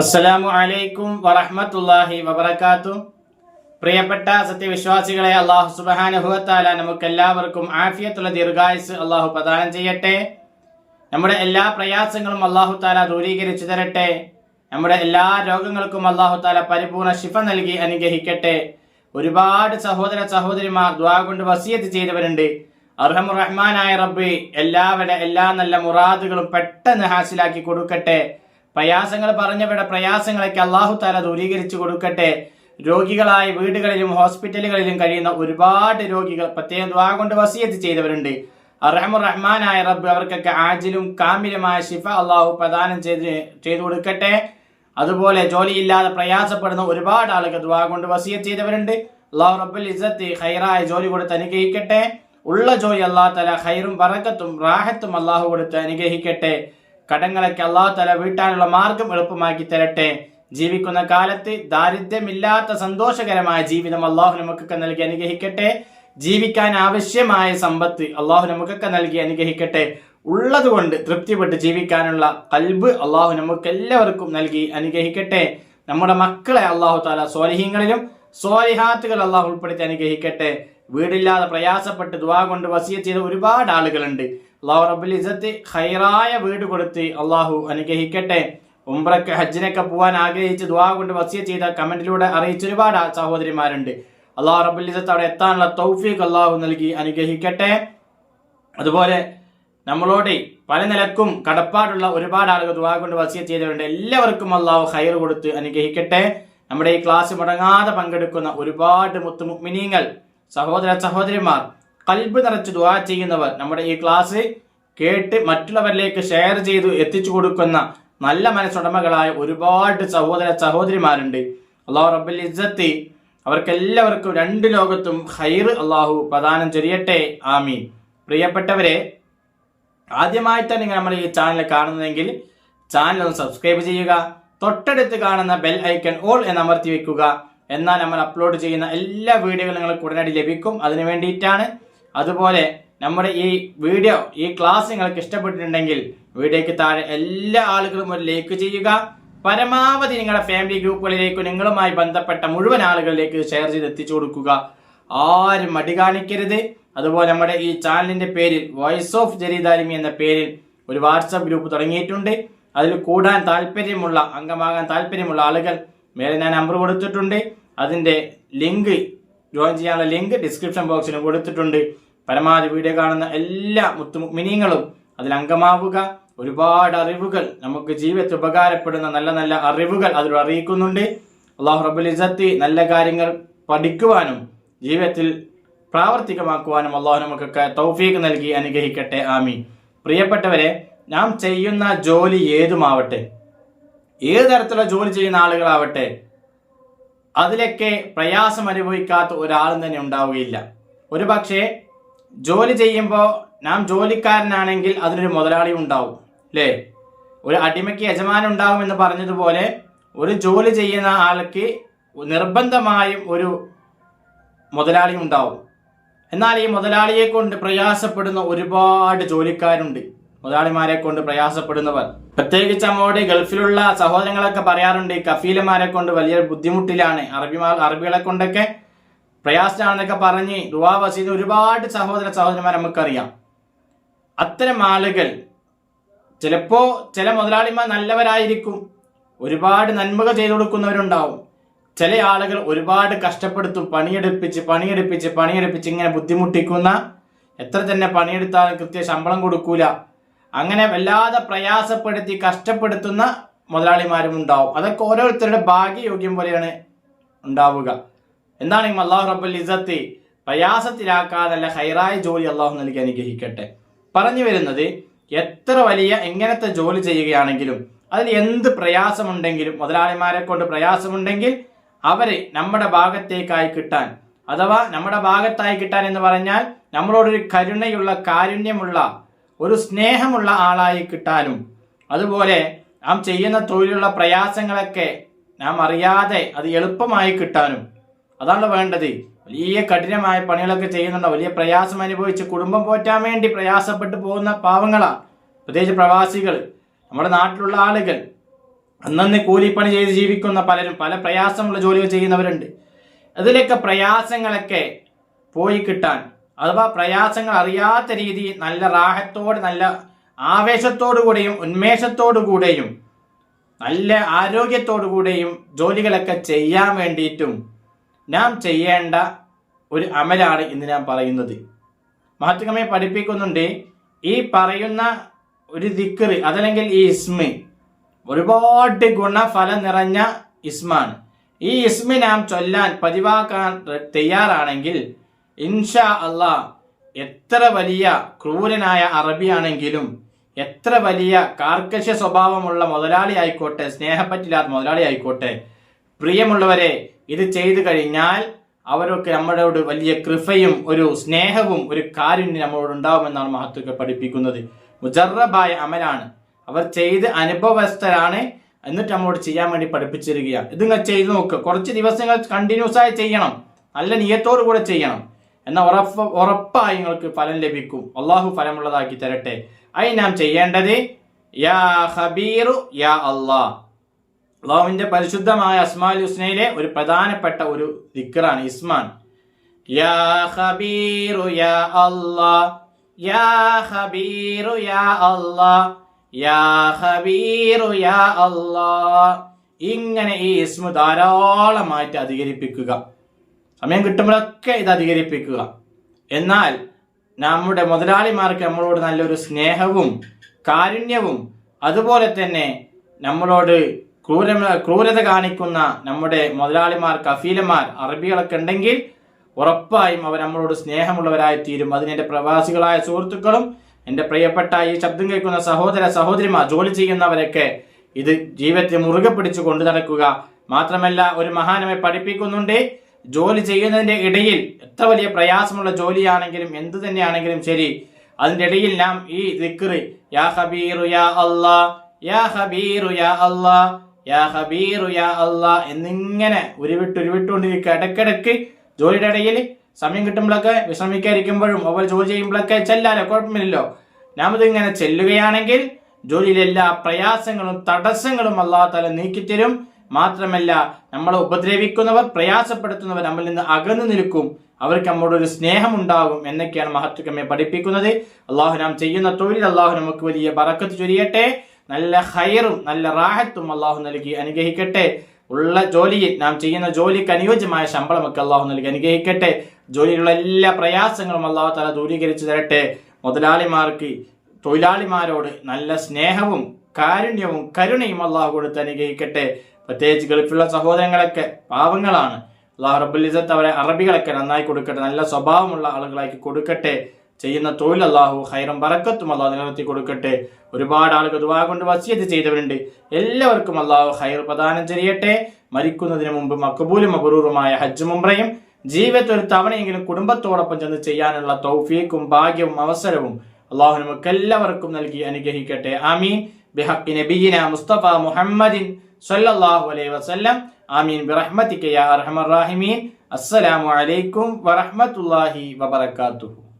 അസ്സലാമു അലൈക്കും വറഹ്മത്തുള്ളാഹി വബറകാത്തു. പ്രിയപ്പെട്ട സത്യവിശ്വാസികളെ അള്ളാഹു സുബാനുഭവത്താല നമുക്ക് എല്ലാവർക്കും ആഫിയത്തുള്ള ദീർഘായുസ് അള്ളാഹു പ്രദാനം ചെയ്യട്ടെ. നമ്മുടെ എല്ലാ പ്രയാസങ്ങളും അള്ളാഹു താല ദൂരീകരിച്ചു തരട്ടെ. നമ്മുടെ എല്ലാ രോഗങ്ങൾക്കും അള്ളാഹു താല പരിപൂർണ ശിഫ നൽകി അനുഗ്രഹിക്കട്ടെ. ഒരുപാട് സഹോദര സഹോദരിമാർ ദ്വാ കൊണ്ട് വസിയത്ത് ചെയ്തവരുണ്ട്. അർഹമുറഹ്മാനായ റബ്ബി എല്ലാവരുടെ എല്ലാ നല്ല മുറാദുകളും പെട്ടെന്ന് ഹാസിലാക്കി കൊടുക്കട്ടെ. പ്രയാസങ്ങൾ പറഞ്ഞവരുടെ പ്രയാസങ്ങളൊക്കെ അള്ളാഹു താല ദൂരീകരിച്ചു കൊടുക്കട്ടെ. രോഗികളായി വീടുകളിലും ഹോസ്പിറ്റലുകളിലും കഴിയുന്ന ഒരുപാട് രോഗികൾ പ്രത്യേകം ദ്വാ കൊണ്ട് വസിയത്ത് ചെയ്തവരുണ്ട്. അറഹമുർ റഹ്മാനായ റബ്ബ് അവർക്കൊക്കെ ആജിലും കാമിലുമായ ശിഫ അള്ളാഹു പ്രദാനം ചെയ്ത് ചെയ്തു കൊടുക്കട്ടെ. അതുപോലെ ജോലിയില്ലാതെ പ്രയാസപ്പെടുന്ന ഒരുപാട് ആളുകൾ ദ്വാ കൊണ്ട് വസിയത്ത് ചെയ്തവരുണ്ട്. അള്ളാഹു റബ്ബുൽ ഇസ്സത്തി ഹൈറായ ജോലി കൊടുത്ത് അനുഗ്രഹിക്കട്ടെ. ഉള്ള ജോലി അള്ളാഹു തല ഹൈറും പറക്കത്തും റാഹത്തും അള്ളാഹു കൊടുത്ത് അനുഗ്രഹിക്കട്ടെ. കടങ്ങളൊക്കെ അള്ളാഹു തല വീട്ടാനുള്ള മാർഗം എളുപ്പമാക്കി തരട്ടെ. ജീവിക്കുന്ന കാലത്ത് ദാരിദ്ര്യമില്ലാത്ത സന്തോഷകരമായ ജീവിതം അള്ളാഹു നമുക്കൊക്കെ നൽകി അനുഗ്രഹിക്കട്ടെ. ജീവിക്കാൻ ആവശ്യമായ സമ്പത്ത് അള്ളാഹു നമുക്കൊക്കെ നൽകി അനുഗ്രഹിക്കട്ടെ. ഉള്ളതുകൊണ്ട് തൃപ്തിപ്പെട്ട് ജീവിക്കാനുള്ള കൽബ് അള്ളാഹു നമുക്ക് എല്ലാവർക്കും നൽകി അനുഗ്രഹിക്കട്ടെ. നമ്മുടെ മക്കളെ അള്ളാഹു താല സ്വാലിഹ്യങ്ങളിലും സ്വാലിഹാത്തുകൾ അള്ളാഹു ഉൾപ്പെടുത്തി അനുഗ്രഹിക്കട്ടെ. വീടില്ലാതെ പ്രയാസപ്പെട്ട് ദുവാ കൊണ്ട് വസിയ ചെയ്ത ഒരുപാട് ആളുകളുണ്ട്. അള്ളാഹു റബ്ബുൽ ഹൈറായ വീട് കൊടുത്ത് അള്ളാഹു അനുഗ്രഹിക്കട്ടെ. ഉംറക്ക് ഹജ്ജിനൊക്കെ പോകാൻ ആഗ്രഹിച്ച് ദുവാ കൊണ്ട് വസിയ ചെയ്ത കമന്റിലൂടെ അറിയിച്ച ഒരുപാട് സഹോദരിമാരുണ്ട്. അള്ളാഹു റബ്ബുൽ ഇസത്ത് അവിടെ എത്താനുള്ള തൗഫീഖ് അള്ളാഹു നൽകി അനുഗ്രഹിക്കട്ടെ. അതുപോലെ നമ്മളോട് പല നിലക്കും കടപ്പാടുള്ള ഒരുപാട് ആളുകൾ ദുവാ കൊണ്ട് വസിയ ചെയ്തവരുണ്ട്. എല്ലാവർക്കും അള്ളാഹു ഹൈർ കൊടുത്ത് അനുഗ്രഹിക്കട്ടെ. നമ്മുടെ ഈ ക്ലാസ് മുടങ്ങാതെ പങ്കെടുക്കുന്ന ഒരുപാട് മുത്തുമുക്മിനീങ്ങൾ സഹോദര സഹോദരിമാർ കൽബ് നിറച്ച് ദുവാ ചെയ്യുന്നവർ നമ്മുടെ ഈ ക്ലാസ് കേട്ട് മറ്റുള്ളവരിലേക്ക് ഷെയർ ചെയ്തു എത്തിച്ചു കൊടുക്കുന്ന നല്ല മനസ്സുടമകളായ ഒരുപാട് സഹോദര സഹോദരിമാരുണ്ട്. അള്ളാഹു റബ്ബുൽ ഇസ്സത്തി അവർക്കെല്ലാവർക്കും രണ്ട് ലോകത്തും ഹൈർ അള്ളാഹു പ്രദാനം ചൊരിയട്ടെ ആമീൻ. പ്രിയപ്പെട്ടവരെ ആദ്യമായിട്ടാണ് നിങ്ങൾ നമ്മുടെ ഈ ചാനൽ കാണുന്നതെങ്കിൽ ചാനൽ ഒന്ന് സബ്സ്ക്രൈബ് ചെയ്യുക. തൊട്ടടുത്ത് കാണുന്ന ബെൽ ഐക്കൺ ഓൾ എന്ന് അമർത്തി വെക്കുക. എന്നാൽ നമ്മൾ അപ്ലോഡ് ചെയ്യുന്ന എല്ലാ വീഡിയോകളും നിങ്ങൾക്ക് ഉടനടി ലഭിക്കും. അതിനു വേണ്ടിയിട്ടാണ് അതുപോലെ നമ്മുടെ ഈ വീഡിയോ ഈ ക്ലാസ് നിങ്ങൾക്ക് ഇഷ്ടപ്പെട്ടിട്ടുണ്ടെങ്കിൽ വീഡിയോയ്ക്ക് താഴെ എല്ലാ ആളുകളും ഒരു ലൈക്ക് ചെയ്യുക. പരമാവധി നിങ്ങളുടെ ഫാമിലി ഗ്രൂപ്പുകളിലേക്ക് നിങ്ങളുമായി ബന്ധപ്പെട്ട മുഴുവൻ ആളുകളിലേക്ക് ഷെയർ ചെയ്ത് എത്തിച്ചു കൊടുക്കുക. ആരും മടി കാണിക്കരുത്. അതുപോലെ നമ്മുടെ ഈ ചാനലിന്റെ പേരിൽ വോയിസ് ഓഫ് ജരീദാരിമി എന്ന പേരിൽ ഒരു വാട്സപ്പ് ഗ്രൂപ്പ് തുടങ്ങിയിട്ടുണ്ട്. അതിൽ കൂടാൻ താല്പര്യമുള്ള അംഗമാകാൻ താല്പര്യമുള്ള ആളുകൾ മേലെ ഞാൻ നമ്പർ കൊടുത്തിട്ടുണ്ട്. അതിന്റെ ലിങ്ക് ജോയിൻ ചെയ്യാനുള്ള ലിങ്ക് ഡിസ്ക്രിപ്ഷൻ ബോക്സിൽ കൊടുത്തിട്ടുണ്ട്. പരമാവധി വീഡിയോ കാണുന്ന എല്ലാ മുത്തു മിനിങ്ങളും അതിൽ അംഗമാവുക. ഒരുപാട് അറിവുകൾ. നമുക്ക് ജീവിതത്തിൽ ഉപകാരപ്പെടുന്ന നല്ല നല്ല അറിവുകൾ അതിൽ അറിയിക്കുന്നുണ്ട്. അള്ളാഹു റബുൽ ഇസത്തി നല്ല കാര്യങ്ങൾ പഠിക്കുവാനും ജീവിതത്തിൽ പ്രാവർത്തികമാക്കുവാനും അള്ളാഹു നമുക്കൊക്കെ തൗഫീഖ് നൽകി അനുഗ്രഹിക്കട്ടെ. ആമി പ്രിയപ്പെട്ടവരെ നാം ചെയ്യുന്ന ജോലി ഏതുമാവട്ടെ? ഏത് തരത്തിലുള്ള ജോലി ചെയ്യുന്ന ആളുകളാവട്ടെ? അതിലൊക്കെ പ്രയാസം അനുഭവിക്കാത്ത ഒരാളും തന്നെ ഉണ്ടാവുകയില്ല. ഒരു പക്ഷേ ജോലി ചെയ്യുമ്പോൾ നാം ജോലിക്കാരനാണെങ്കിൽ അതിനൊരു മുതലാളി ഉണ്ടാവും അല്ലേ ഒരു അടിമയ്ക്ക് യജമാനം ഉണ്ടാവും എന്ന് പറഞ്ഞതുപോലെ ഒരു ജോലി ചെയ്യുന്ന ആൾക്ക് നിർബന്ധമായും ഒരു മുതലാളി ഉണ്ടാവും. എന്നാൽ ഈ മുതലാളിയെ കൊണ്ട് പ്രയാസപ്പെടുന്ന ഒരുപാട് ജോലിക്കാരുണ്ട്. മുതലാളിമാരെ കൊണ്ട് പ്രയാസപ്പെടുന്നവർ. പ്രത്യേകിച്ച് നമ്മോട് ഗൾഫിലുള്ള സഹോദരങ്ങളൊക്കെ പറയാറുണ്ട് കഫീലമാരെ കൊണ്ട് വലിയ ബുദ്ധിമുട്ടിലാണ്. അറബിമാർ അറബികളെ കൊണ്ടൊക്കെ പ്രയാസമാണെന്നൊക്കെ പറഞ്ഞ് ദുവാ വസീദ് ഒരുപാട് സഹോദര സഹോദരന്മാർ നമുക്കറിയാം. അത്തരം ആളുകൾ ചിലപ്പോ ചില മുതലാളിമാർ നല്ലവരായിരിക്കും ഒരുപാട് നന്മകൾ ചെയ്തു കൊടുക്കുന്നവരുണ്ടാവും. ചില ആളുകൾ ഒരുപാട് കഷ്ടപ്പെടുത്തും പണിയെടുപ്പിച്ച് പണിയെടുപ്പിച്ച് പണിയെടുപ്പിച്ച് ഇങ്ങനെ ബുദ്ധിമുട്ടിക്കുന്ന എത്ര തന്നെ പണിയെടുത്താലും കൃത്യ ശമ്പളം കൊടുക്കൂല. അങ്ങനെ വല്ലാതെ പ്രയാസപ്പെടുത്തി കഷ്ടപ്പെടുത്തുന്ന മുതലാളിമാരും ഉണ്ടാവും. അതൊക്കെ ഓരോരുത്തരുടെ ഭാഗ്യയോഗ്യം പോലെയാണ് ഉണ്ടാവുക. എന്താണ് ഈ അള്ളാഹു റബ്ബുൽ ഇസത്തി പ്രയാസത്തിലാക്കാതല്ല ഹൈറായ ജോലി അള്ളാഹു നൽകി അനുഗ്രഹിക്കട്ടെ. പറഞ്ഞു വരുന്നത് എത്ര വലിയ എങ്ങനത്തെ ജോലി ചെയ്യുകയാണെങ്കിലും അതിൽ എന്ത് പ്രയാസമുണ്ടെങ്കിലും മുതലാളിമാരെ കൊണ്ട് പ്രയാസമുണ്ടെങ്കിൽ അവരെ നമ്മുടെ ഭാഗത്തേക്കായി കിട്ടാൻ അഥവാ നമ്മുടെ ഭാഗത്തായി കിട്ടാൻ എന്ന് പറഞ്ഞാൽ നമ്മളോടൊരു കരുണയുള്ള കാരുണ്യമുള്ള ഒരു സ്നേഹമുള്ള ആളായി കിട്ടാനും അതുപോലെ നാം ചെയ്യുന്ന തൊഴിലുള്ള പ്രയാസങ്ങളൊക്കെ നാം അറിയാതെ അത് എളുപ്പമായി കിട്ടാനും അതാണ് വേണ്ടത്. വലിയ കഠിനമായ പണികളൊക്കെ ചെയ്യുന്നുണ്ട്. വലിയ പ്രയാസം അനുഭവിച്ച് കുടുംബം പോറ്റാൻ വേണ്ടി പ്രയാസപ്പെട്ടു പോകുന്ന പാവങ്ങളാ പ്രത്യേകിച്ച് പ്രവാസികൾ നമ്മുടെ നാട്ടിലുള്ള ആളുകൾ. അന്നന്ന് കൂലിപ്പണി ചെയ്ത് ജീവിക്കുന്ന പലരും പല പ്രയാസമുള്ള ജോലികൾ ചെയ്യുന്നവരുണ്ട്. അതിലൊക്കെ പ്രയാസങ്ങളൊക്കെ പോയി കിട്ടാൻ അഥവാ പ്രയാസങ്ങൾ അറിയാത്ത രീതിയിൽ നല്ല റാഹത്തോട് നല്ല ആവേശത്തോടു കൂടെയും ഉന്മേഷത്തോടു കൂടെയും നല്ല ആരോഗ്യത്തോടു കൂടെയും ജോലികളൊക്കെ ചെയ്യാൻ വേണ്ടിയിട്ടും നാം ചെയ്യേണ്ട ഒരു അമലാണ് ഇന്ന് ഞാൻ പറയുന്നത്. മഹത്വമേ പഠിപ്പിക്കുന്നുണ്ട് ഈ പറയുന്ന ഒരു ദിക്കർ അതല്ലെങ്കിൽ ഈ ഇസ്മി ഒരുപാട് ഗുണഫലം നിറഞ്ഞ ഇസ്മാണ്. ഈ ഇസ്മി നാം ചൊല്ലാൻ പതിവാക്കാൻ തയ്യാറാണെങ്കിൽ ഇൻഷാ അള്ളാ എത്ര വലിയ ക്രൂരനായ അറബിയാണെങ്കിലും എത്ര വലിയ കാർക്കശ്യ സ്വഭാവമുള്ള മുതലാളി ആയിക്കോട്ടെ സ്നേഹപ്പറ്റില്ലാത്ത മുതലാളി ആയിക്കോട്ടെ പ്രിയമുള്ളവരെ ഇത് ചെയ്തു കഴിഞ്ഞാൽ അവരൊക്കെ നമ്മളോട് വലിയ കൃപയും ഒരു സ്നേഹവും ഒരു കാരുണ്യം നമ്മളോട് ഉണ്ടാവുമെന്നാണ് മഹത്വക്കെ പഠിപ്പിക്കുന്നത്. മുജറബായ അമലാണ്. അവർ ചെയ്ത് അനുഭവസ്ഥരാണ് എന്നിട്ട് നമ്മളോട് ചെയ്യാൻ വേണ്ടി പഠിപ്പിച്ചിരിക്കുക ഇതിങ്ങനെ ചെയ്തു നോക്കുക കുറച്ച് ദിവസങ്ങൾ കണ്ടിന്യൂസ് ആയി ചെയ്യണം. നല്ല നിയത്തോടു കൂടെ ചെയ്യണം. എന്നാൽ ഉറപ്പ് ഉറപ്പായി നിങ്ങൾക്ക് ഫലം ലഭിക്കും. അള്ളാഹു ഫലമുള്ളതാക്കി തരട്ടെ. അതിന് നാം ചെയ്യേണ്ടത് യാ ഹബീറു യാ അള്ളാഹ് അള്ളാഹുവിന്റെ പരിശുദ്ധമായ അസ്മാൽ ഹുസ്നയിലെ ഒരു പ്രധാനപ്പെട്ട ഒരു ദിക്കറാണ് ഇസ്മാൻ. യാ ഹബീറു യാ അല്ലാ. യാ ഹബീറു യാ അല്ലാ. യാ ഹബീറു യാ അല്ലാ. ഇങ്ങനെ ഈ ഇസ്മു ധാരാളമായിട്ട് അധികരിപ്പിക്കുക. സമയം കിട്ടുമ്പോഴൊക്കെ ഇത് അധികരിപ്പിക്കുക. എന്നാൽ നമ്മുടെ മുതലാളിമാർക്ക് നമ്മളോട് നല്ലൊരു സ്നേഹവും കാരുണ്യവും അതുപോലെ തന്നെ നമ്മളോട് ക്രൂര ക്രൂരത കാണിക്കുന്ന നമ്മുടെ മുതലാളിമാർ കഫീലമാർ അറബികളൊക്കെ ഉണ്ടെങ്കിൽ ഉറപ്പായും അവർ നമ്മളോട് സ്നേഹമുള്ളവരായി തീരും അതിന് എന്റെ പ്രവാസികളായ സുഹൃത്തുക്കളും എന്റെ പ്രിയപ്പെട്ട ഈ ശബ്ദം കേൾക്കുന്ന സഹോദര സഹോദരിമാർ ജോലി ചെയ്യുന്നവരൊക്കെ ഇത് ജീവിതത്തെ മുറുകെ പിടിച്ചു കൊണ്ടു നടക്കുക. മാത്രമല്ല ഒരു മഹാനമെ പഠിപ്പിക്കുന്നുണ്ട്. ജോലി ചെയ്യുന്നതിന്റെ ഇടയിൽ എത്ര വലിയ പ്രയാസമുള്ള ജോലിയാണെങ്കിലും എന്തു തന്നെയാണെങ്കിലും ശരി അതിന്റെ ഇടയിൽ നാം ഈ ദിക്റ് യാ ഹബീറു യാ അല്ലാ യാ ഹബീറു യാ അല്ലാ യാ ഹബീറു യാ അല്ലാ എന്നിങ്ങനെ ഉരുവിട്ട് ഉരുവിട്ടുകൊണ്ടിരിക്കുക. ഇടയ്ക്കിടയ്ക്ക് ജോലിയുടെ ഇടയിൽ സമയം കിട്ടുമ്പോഴൊക്കെ വിശ്രമിക്കാതിരിക്കുമ്പോഴും അതുപോലെ ജോലി ചെയ്യുമ്പോഴൊക്കെ ചെല്ലാലോ? കുഴപ്പമില്ലല്ലോ. നാം ഇതിങ്ങനെ ചെല്ലുകയാണെങ്കിൽ ജോലിയിലെ എല്ലാ പ്രയാസങ്ങളും തടസ്സങ്ങളും അള്ളാഹു നീക്കിത്തരും. മാത്രമല്ല നമ്മളെ ഉപദ്രവിക്കുന്നവർ പ്രയാസപ്പെടുത്തുന്നവർ നമ്മളിൽ നിന്ന് അകന്നു നിൽക്കും. അവർക്ക് നമ്മളോട് ഒരു സ്നേഹം ഉണ്ടാകും എന്നൊക്കെയാണ് മഹത്വക്കമ്മയെ പഠിപ്പിക്കുന്നത്. അള്ളാഹു നാം ചെയ്യുന്ന തൊഴിൽ അള്ളാഹു നമുക്ക് വലിയ പറക്കത്ത് ചൊരിയട്ടെ. നല്ല ഹയറും നല്ല റാഹത്തും അള്ളാഹു നൽകി അനുഗ്രഹിക്കട്ടെ. ഉള്ള ജോലിയിൽ നാം ചെയ്യുന്ന ജോലിക്ക് അനുയോജ്യമായ ശമ്പളമൊക്കെ അള്ളാഹു നൽകി അനുഗ്രഹിക്കട്ടെ. ജോലിയിലുള്ള എല്ലാ പ്രയാസങ്ങളും അള്ളാഹു തല ദൂരീകരിച്ചു തരട്ടെ. മുതലാളിമാർക്ക് തൊഴിലാളിമാരോട് നല്ല സ്നേഹവും കാരുണ്യവും കരുണയും അള്ളാഹു കൊടുത്ത് അനുഗ്രഹിക്കട്ടെ. പ്രത്യേകിച്ച് ഗൾഫിലുള്ള സഹോദരങ്ങളൊക്കെ പാവങ്ങളാണ്. അള്ളാഹു റബ്ബുലിസത്ത് അവരെ അറബികളൊക്കെ നന്നായി കൊടുക്കട്ടെ നല്ല സ്വഭാവമുള്ള ആളുകളാക്കി കൊടുക്കട്ടെ ചെയ്യുന്ന തൊഴിൽ അള്ളാഹു ഹൈറും ബറക്കത്തും അള്ളാഹു നിലനിർത്തി കൊടുക്കട്ടെ. ഒരുപാട് ആളുകൾ ദുവാ കൊണ്ട് വസിയത്ത് ചെയ്തവരുണ്ട്. എല്ലാവർക്കും അള്ളാഹു ഹൈർ പ്രദാനം ചെയ്യട്ടെ. മരിക്കുന്നതിന് മുമ്പ് മക്കബൂലും അപൂർവമായ ഹജ്ജ് മുംറയും ജീവിതത്തിൽ ഒരു തവണയെങ്കിലും കുടുംബത്തോടൊപ്പം ചെന്ന് ചെയ്യാനുള്ള തൗഫീഖും ഭാഗ്യവും അവസരവും അള്ളാഹു നമുക്ക് എല്ലാവർക്കും നൽകി അനുഗ്രഹിക്കട്ടെ. ആമീൻ. ബിഹക്കി നബീന മുസ്തഫ മുഹമ്മദിൻ സല്ലല്ലാഹു അലൈഹി വസല്ലം. ആമീൻ. ബിറഹ്മതിക യാ അർഹമർ റാഹിമീൻ. അസ്സലാമു അലൈക്കും വറഹ്മത്തുള്ളാഹി വബറകാതുഹു